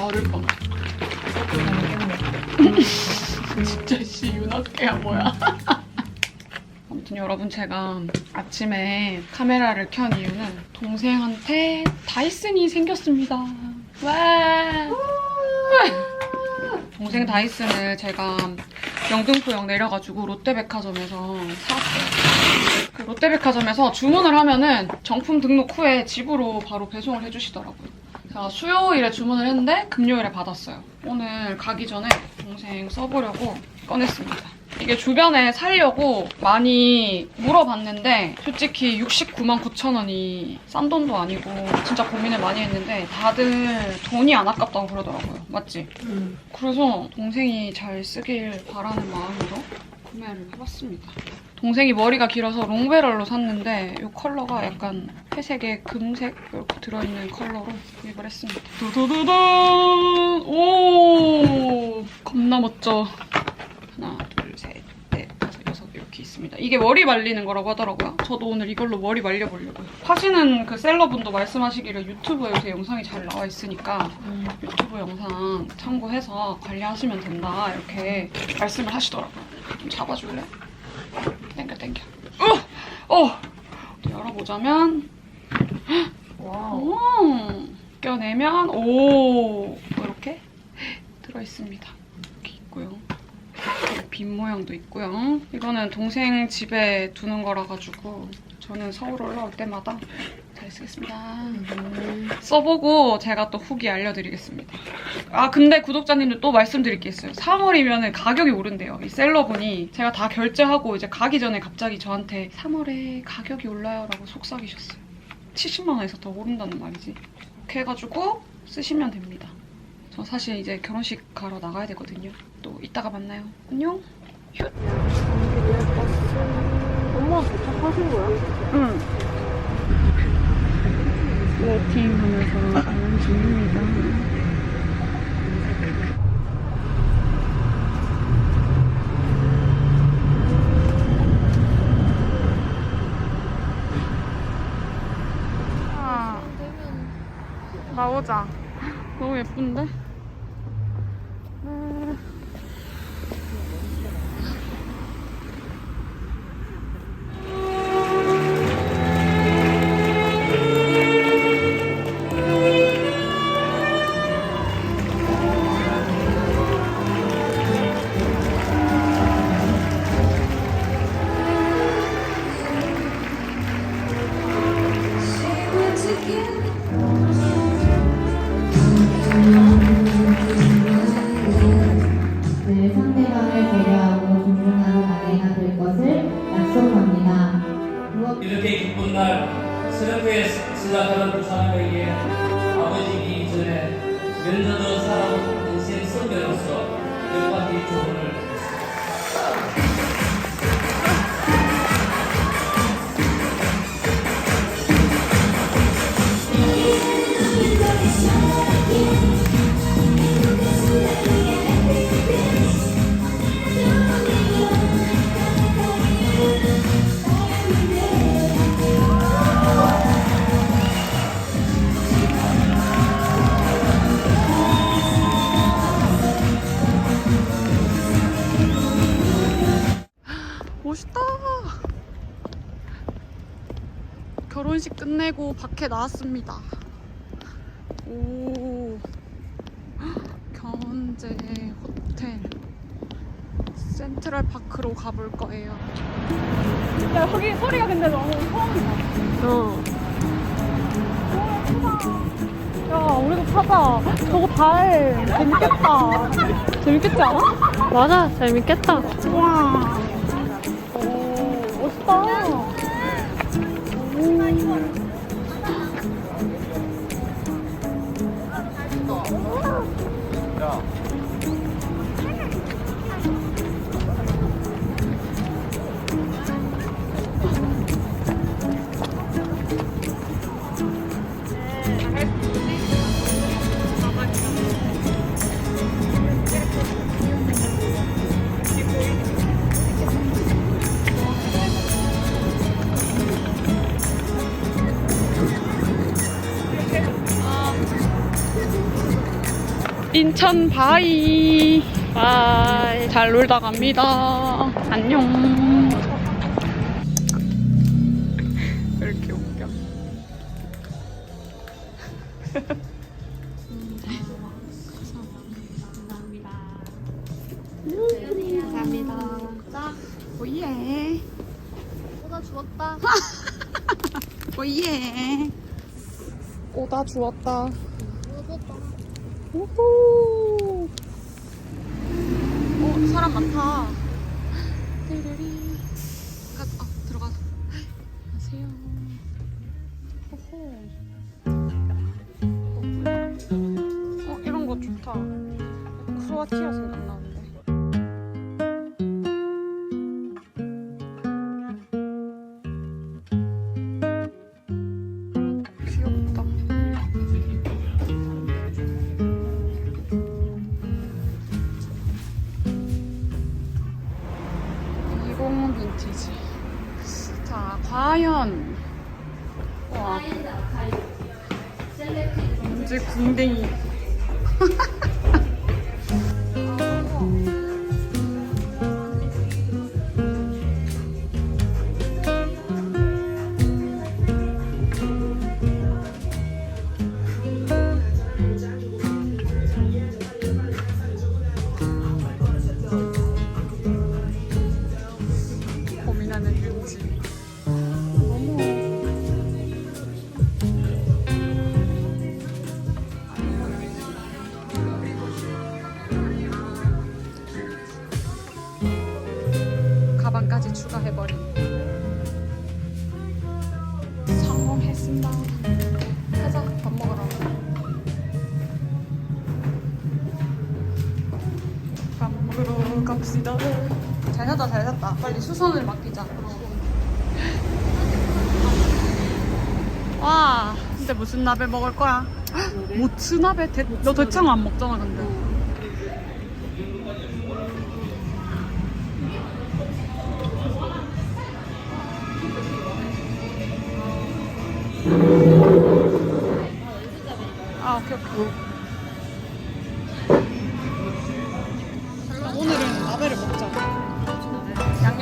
응. 발을 뻔. 진짜 씨 윤학계야 뭐야. 아무튼 여러분 제가 아침에 카메라를 켠 이유는 동생한테 다이슨이 생겼습니다. 와. 동생 다이슨을 제가 영등포역 내려가지고 롯데백화점에서 사왔어요. 그 롯데백화점에서 주문을 하면은 정품 등록 후에 집으로 바로 배송을 해주시더라고요. 제가 수요일에 주문을 했는데 금요일에 받았어요. 오늘 가기 전에 동생 써보려고 꺼냈습니다. 이게 주변에 살려고 많이 물어봤는데 솔직히 69만 9천 원이 싼 돈도 아니고 진짜 고민을 많이 했는데 다들 돈이 안 아깝다고 그러더라고요. 맞지? 그래서 동생이 잘 쓰길 바라는 마음으로 구매를 해봤습니다. 동생이 머리가 길어서 롱베럴로 샀는데 이 컬러가 약간 회색에 금색 이렇게 들어있는 컬러로 구입을 했습니다. 두두두둔! 오! 겁나 멋져. 하나, 둘, 셋, 넷, 다섯, 여섯 이렇게 있습니다. 이게 머리 말리는 거라고 하더라고요. 저도 오늘 이걸로 머리 말려보려고요. 하시는 그 셀러분도 말씀하시기를 유튜브에 요새 영상이 잘 나와 있으니까 유튜브 영상 참고해서 관리하시면 된다 이렇게 말씀을 하시더라고요. 좀 잡아줄래? 땡겨 땡겨. 어! 어! 열어보자면 와우. 오! 껴내면 오! 이렇게 들어있습니다. 이렇게 있고요. 빈 모양도 있고요. 이거는 동생 집에 두는 거라 가지고 저는 서울 올라올 때마다 잘 쓰겠습니다. 써보고 제가 또 후기 알려드리겠습니다. 아 근데 구독자님들 또 말씀드릴 게 있어요. 3월이면 가격이 오른대요. 이 셀러분이 제가 다 결제하고 이제 가기 전에 갑자기 저한테 3월에 가격이 올라요 라고 속삭이셨어요. 70만 원에서 더 오른다는 말이지. 이렇게 해가지고 쓰시면 됩니다. 저 사실 이제 결혼식 가러 나가야 되거든요. 또 이따가 만나요. 안녕. 엄마 도착하신 거야? 응. 웨이팅 하면서 가는 중입니다. 아, 나오자. 너무 예쁜데? 날 새롭게 시작하는 두 사람에게 아버지이기 이전에 면전을 살아온 인생 선배로서 몇 가지 조언을 결혼식 끝내고 밖에 나왔습니다. 오. 경제 호텔 센트럴 파크로 가볼 거예요. 야, 거기 소리가 근데 너무 소음이다. 어. 야, 우리도 타자. 저거 달 재밌겠다. 재밌겠지 않아? 맞아, 재밌겠다. 와. 인천 바이. 바이. 잘 놀다 갑니다. 안녕. 왜 이렇게 웃겨? 감사합니다. 오예. 보다 죽었다. 오예. 오다 주웠다. 오호. 어, 사람 많다. 띠리리. 가, 아, 들어가서. 안녕하세요. 호호. 어, 이런 거 좋다. 크로아티아 생각나 성공했습니다. 가자, 밥 먹으러. 밥 먹으러 갑시다. 잘 샀다, 잘 샀다. 빨리 수선을 맡기자. 와, 근데 무슨 나베 먹을 거야? 모츠나베? 대, 너 대창 안 먹잖아, 근데.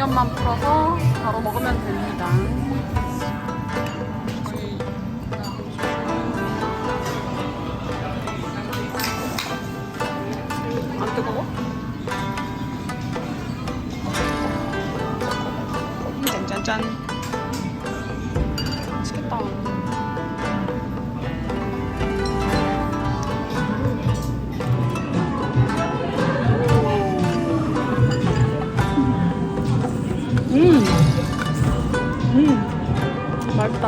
양념만 풀어서 바로 먹으면 됩니다.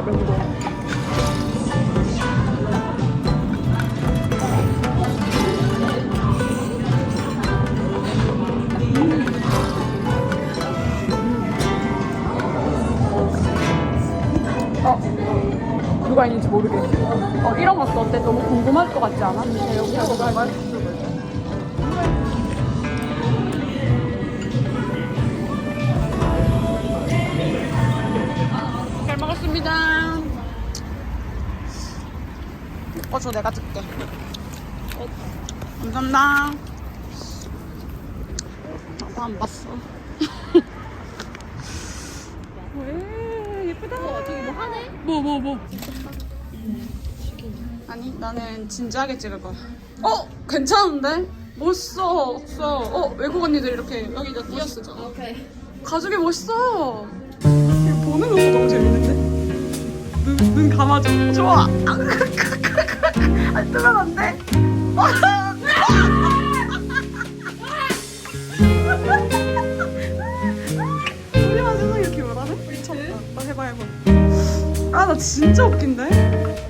맛있다, 매운거. 어, 누가 있는지 모르겠어. 어, 이런 것도 어때? 너무 궁금할 것 같지 않아? 여기 누가 있는지. 먹었습니다. 어, 저 내가 줄게. 어, 감사합니다. 나도 안 봤어. 왜 예쁘다. 저기 뭐 하네? 뭐, 뭐, 뭐. 아니, 나는 진지하게 찍을 거야. 어? 괜찮은데? 멋있어. 없어. 어, 외국 언니들 이렇게 여기다 띄어 쓰잖아. 오케이. 가죽이 멋있어. 이거 보는 것도 너무 재밌는데? 눈, 눈 감아줘. 좋아. 안 뜨면 안 돼. 우리 마지막에 이렇게 말하네? 미쳤다. 나 해봐, 해봐. 아, 나 진짜 웃긴데?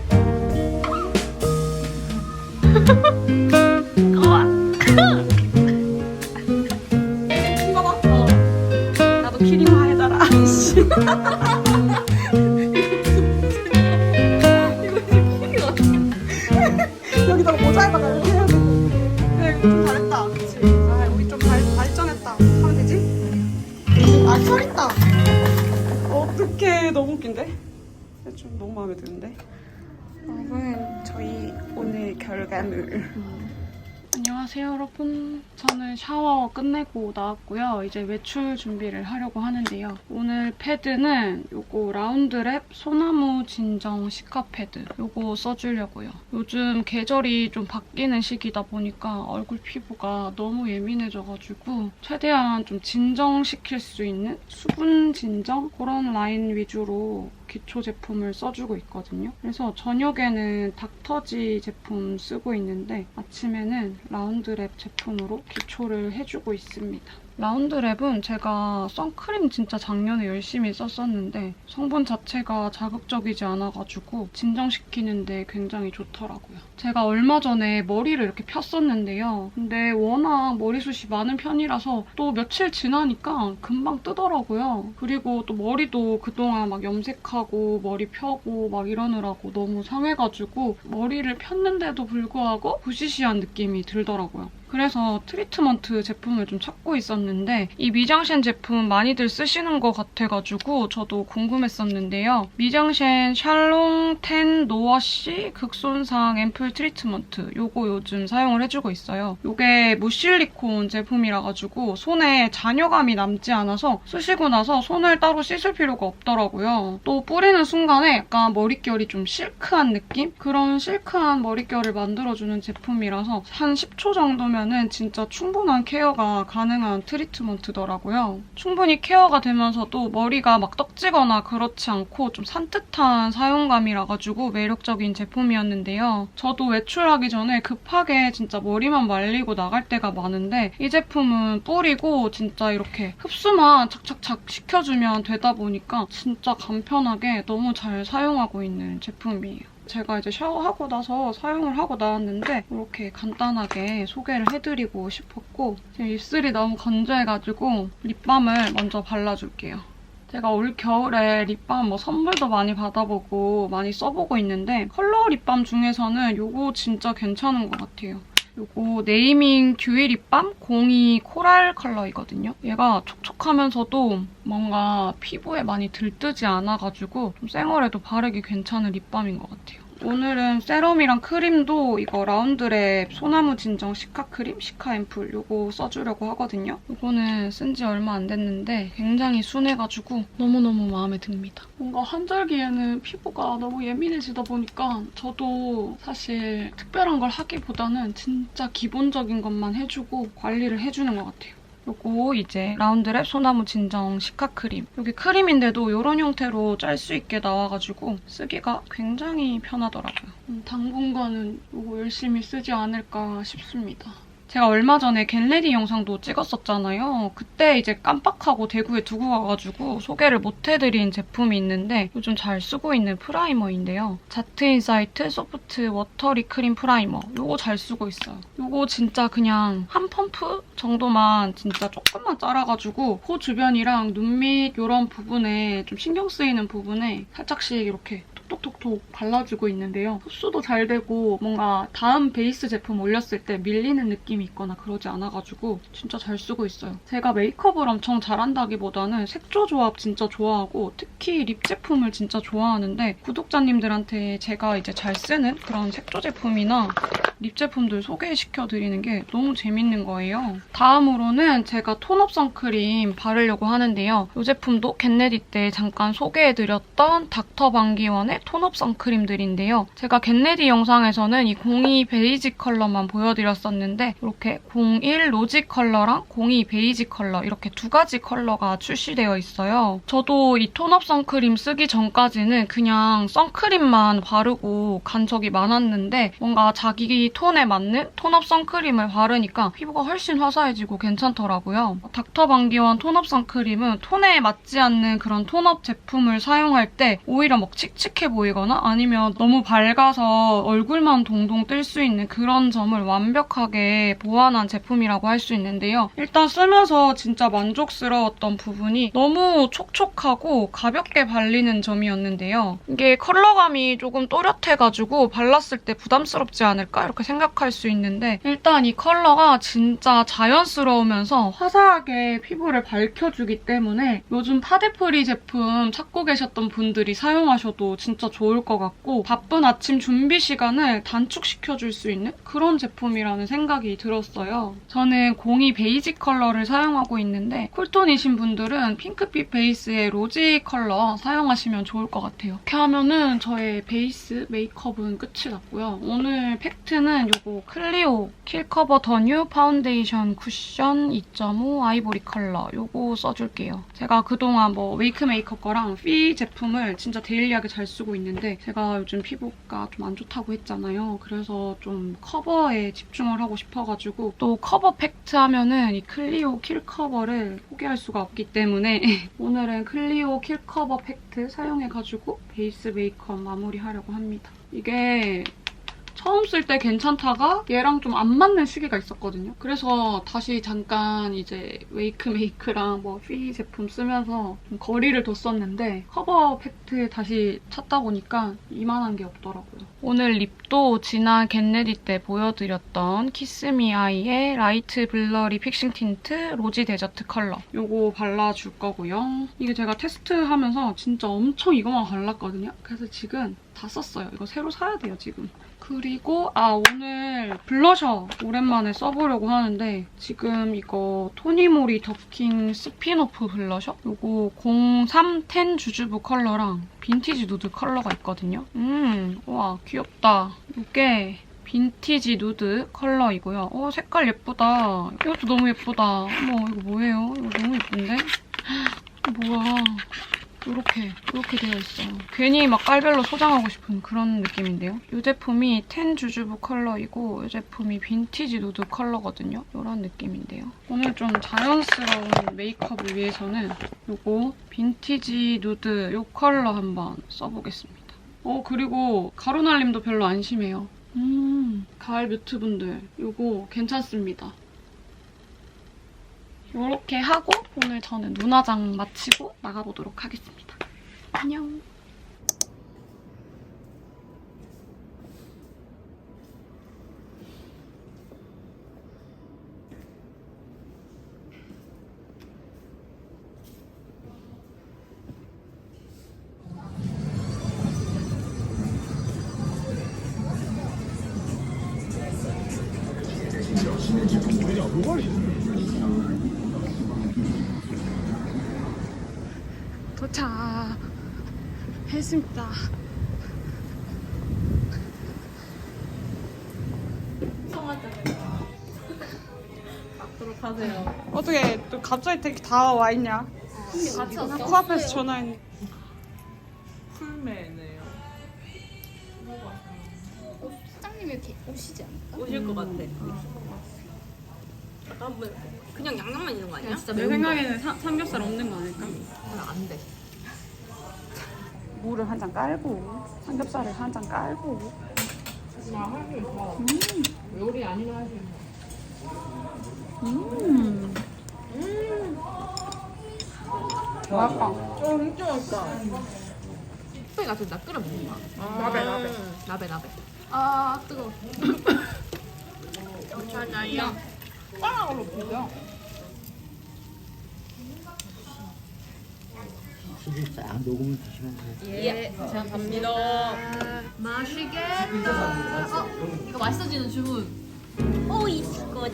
샤워 끝내고 나왔고요. 이제 외출 준비를 하려고 하는데요. 오늘 패드는 요거 라운드랩 소나무 진정 시카 패드 요거 써주려고요. 요즘 계절이 좀 바뀌는 시기다 보니까 얼굴 피부가 너무 예민해져가지고 최대한 좀 진정시킬 수 있는 수분 진정 그런 라인 위주로 기초 제품을 써주고 있거든요. 그래서 저녁에는 닥터지 제품 쓰고 있는데 아침에는 라운드랩 제품으로 기초를 해주고 있습니다. 라운드랩은 제가 선크림 진짜 작년에 열심히 썼었는데 성분 자체가 자극적이지 않아가지고 진정시키는데 굉장히 좋더라고요. 제가 얼마 전에 머리를 이렇게 폈었는데요. 근데 워낙 머리숱이 많은 편이라서 또 며칠 지나니까 금방 뜨더라고요. 그리고 또 머리도 그동안 막 염색하고 머리 펴고 막 이러느라고 너무 상해가지고 머리를 폈는데도 불구하고 부시시한 느낌이 들더라고요. 그래서 트리트먼트 제품을 좀 찾고 있었는데 이 미장셴 제품 많이들 쓰시는 것 같아가지고 저도 궁금했었는데요. 미장셴 샬롱 텐 노워시 극손상 앰플 트리트먼트 요거 요즘 사용을 해주고 있어요. 요게 무실리콘 제품이라 가지고 손에 잔여감이 남지 않아서 쓰시고 나서 손을 따로 씻을 필요가 없더라고요. 또 뿌리는 순간에 약간 머릿결이 좀 실크한 느낌? 그런 실크한 머릿결을 만들어주는 제품이라서 한 10초 정도면 은 진짜 충분한 케어가 가능한 트리트먼트더라고요. 충분히 케어가 되면서도 머리가 막 떡지거나 그렇지 않고 좀 산뜻한 사용감이라 가지고 매력적인 제품이었는데요. 저도 외출하기 전에 급하게 진짜 머리만 말리고 나갈 때가 많은데 이 제품은 뿌리고 진짜 이렇게 흡수만 착착착 시켜주면 되다 보니까 진짜 간편하게 너무 잘 사용하고 있는 제품이에요. 제가 이제 샤워하고 나서 사용을 하고 나왔는데 이렇게 간단하게 소개를 해드리고 싶었고 지금 입술이 너무 건조해가지고 립밤을 먼저 발라줄게요. 제가 올 겨울에 립밤 뭐 선물도 많이 받아보고 많이 써보고 있는데 컬러 립밤 중에서는 이거 진짜 괜찮은 것 같아요. 요거 네이밍 듀이 립밤 02 코랄 컬러이거든요. 얘가 촉촉하면서도 뭔가 피부에 많이 들뜨지 않아가지고 좀 생얼에도 바르기 괜찮은 립밤인 것 같아요. 오늘은 세럼이랑 크림도 이거 라운드랩 소나무 진정 시카 크림, 시카 앰플 요거 써주려고 하거든요. 요거는 쓴 지 얼마 안 됐는데 굉장히 순해가지고 너무너무 마음에 듭니다. 뭔가 환절기에는 피부가 너무 예민해지다 보니까 저도 사실 특별한 걸 하기보다는 진짜 기본적인 것만 해주고 관리를 해주는 것 같아요. 요거 이제 라운드랩 소나무 진정 시카 크림. 여기 크림인데도 이런 형태로 짤 수 있게 나와가지고 쓰기가 굉장히 편하더라고요. 음, 당분간은 이거 열심히 쓰지 않을까 싶습니다. 제가 얼마 전에 겟레디 영상도 찍었었잖아요. 그때 이제 깜빡하고 대구에 두고 가가지고 소개를 못 해드린 제품이 있는데 요즘 잘 쓰고 있는 프라이머인데요. 자트 인사이트 소프트 워터리 크림 프라이머. 요거 잘 쓰고 있어요. 요거 진짜 그냥 한 펌프 정도만 진짜 조금만 짜라가지고 코 주변이랑 눈밑 이런 부분에 좀 신경 쓰이는 부분에 살짝씩 이렇게 톡 톡톡톡 발라주고 있는데요. 흡수도 잘 되고 뭔가 다음 베이스 제품 올렸을 때 밀리는 느낌이 있거나 그러지 않아가지고 진짜 잘 쓰고 있어요. 제가 메이크업을 엄청 잘한다기보다는 색조 조합 진짜 좋아하고 특히 립 제품을 진짜 좋아하는데 구독자님들한테 제가 이제 잘 쓰는 그런 색조 제품이나 립 제품들 소개시켜드리는 게 너무 재밌는 거예요. 다음으로는 제가 톤업 선크림 바르려고 하는데요. 이 제품도 겟레디 때 잠깐 소개해드렸던 닥터 방기원의 톤업 선크림들인데요. 제가 겟레디 영상에서는 이 02 베이지 컬러만 보여드렸었는데 이렇게 01 로지 컬러랑 02 베이지 컬러 이렇게 두 가지 컬러가 출시되어 있어요. 저도 이 톤업 선크림 쓰기 전까지는 그냥 선크림만 바르고 간 적이 많았는데 뭔가 자기 톤에 맞는 톤업 선크림을 바르니까 피부가 훨씬 화사해지고 괜찮더라고요. 닥터 방기원 톤업 선크림은 톤에 맞지 않는 그런 톤업 제품을 사용할 때 오히려 막 칙칙해 보이거나 아니면 너무 밝아서 얼굴만 동동 뜰 수 있는 그런 점을 완벽하게 보완한 제품이라고 할 수 있는데요. 일단 쓰면서 진짜 만족스러웠던 부분이 너무 촉촉하고 가볍게 발리는 점이었는데요. 이게 컬러감이 조금 또렷해가지고 발랐을 때 부담스럽지 않을까 이렇게 생각할 수 있는데 일단 이 컬러가 진짜 자연스러우면서 화사하게 피부를 밝혀주기 때문에 요즘 파데프리 제품 찾고 계셨던 분들이 사용하셔도 진짜 좋을 것 같고 바쁜 아침 준비 시간을 단축시켜줄 수 있는 그런 제품이라는 생각이 들었어요. 저는 02 베이지 컬러를 사용하고 있는데 쿨톤이신 분들은 핑크빛 베이스의 로지 컬러 사용하시면 좋을 것 같아요. 이렇게 하면은 저의 베이스 메이크업은 끝이 났고요. 오늘 팩트는 요거 클리오 킬커버 더 뉴 파운데이션 쿠션 2.5 아이보리 컬러 요거 써줄게요. 제가 그동안 뭐 웨이크 메이크업 거랑 피 제품을 진짜 데일리하게 잘 쓰고 있는데 제가 요즘 피부가 좀 안 좋다고 했잖아요. 그래서 좀 커버에 집중을 하고 싶어가지고 또 커버 팩트 하면은 이 클리오 킬 커버를 포기할 수가 없기 때문에 오늘은 클리오 킬 커버 팩트 사용해가지고 베이스 메이크업 마무리하려고 합니다. 이게 처음 쓸 때 괜찮다가 얘랑 좀 안 맞는 시기가 있었거든요. 그래서 다시 잠깐 이제 웨이크 메이크랑 뭐피 제품 쓰면서 좀 거리를 뒀었는데 커버 팩트 다시 찾다 보니까 이만한 게 없더라고요. 오늘 립도 지난 겟레디 때 보여드렸던 키스미 아이의 라이트 블러리 픽싱 틴트 로지 데저트 컬러 요거 발라줄 거고요. 이게 제가 테스트하면서 진짜 엄청 이거만 발랐거든요. 그래서 지금 다 썼어요. 이거 새로 사야 돼요, 지금. 그리고 아 오늘 블러셔 오랜만에 써보려고 하는데 지금 이거 토니모리 더킹 스피노프 블러셔 요거 0310 주주부 컬러랑 빈티지 누드 컬러가 있거든요. 음, 와 귀엽다. 이게 빈티지 누드 컬러이고요. 어 색깔 예쁘다. 이것도 너무 예쁘다. 어머 이거 뭐예요? 이거 너무 예쁜데? 뭐야. 이렇게 이렇게 되어 있어요. 괜히 막 깔별로 소장하고 싶은 그런 느낌인데요. 이 제품이 텐 주주부 컬러이고 이 제품이 빈티지 누드 컬러거든요. 이런 느낌인데요. 오늘 좀 자연스러운 메이크업을 위해서는 이거 빈티지 누드 이 컬러 한번 써보겠습니다. 어 그리고 가루 날림도 별로 안 심해요. 음 가을 뮤트 분들 이거 괜찮습니다. 이렇게 하고 오늘 저는 눈화장 마치고 나가보도록 하겠습니다. 안녕. 도착 했습니다. 어떻게 또 갑자기 되게 다 와 있냐? 같이 왔어? 코앞에서 전화했는데. 풀매네요. 사장님이 이렇게 오시지 않을까? 오실 것 같아. 아, 뭐 그냥 양념만 있는 거 아니야? 진짜 내 생각에는 사- 삼겹살 없는 거 아닐까? 안 돼. 무를 한잔 깔고 삼겹살을 한 잔 깔고. 요리 아니라 하시 음. 맛있다. 어, 진짜 맛있다. 같은 나 끓여 먹는 거야. 나베 나베. 나베 나베. 아 뜨거워. 자 빵으로 비벼. 수분 싹 녹으면 드시면 돼요. 예. 자 갑니다. 맛있겠다. 어 이거 맛있어지는 주문. 오이 식고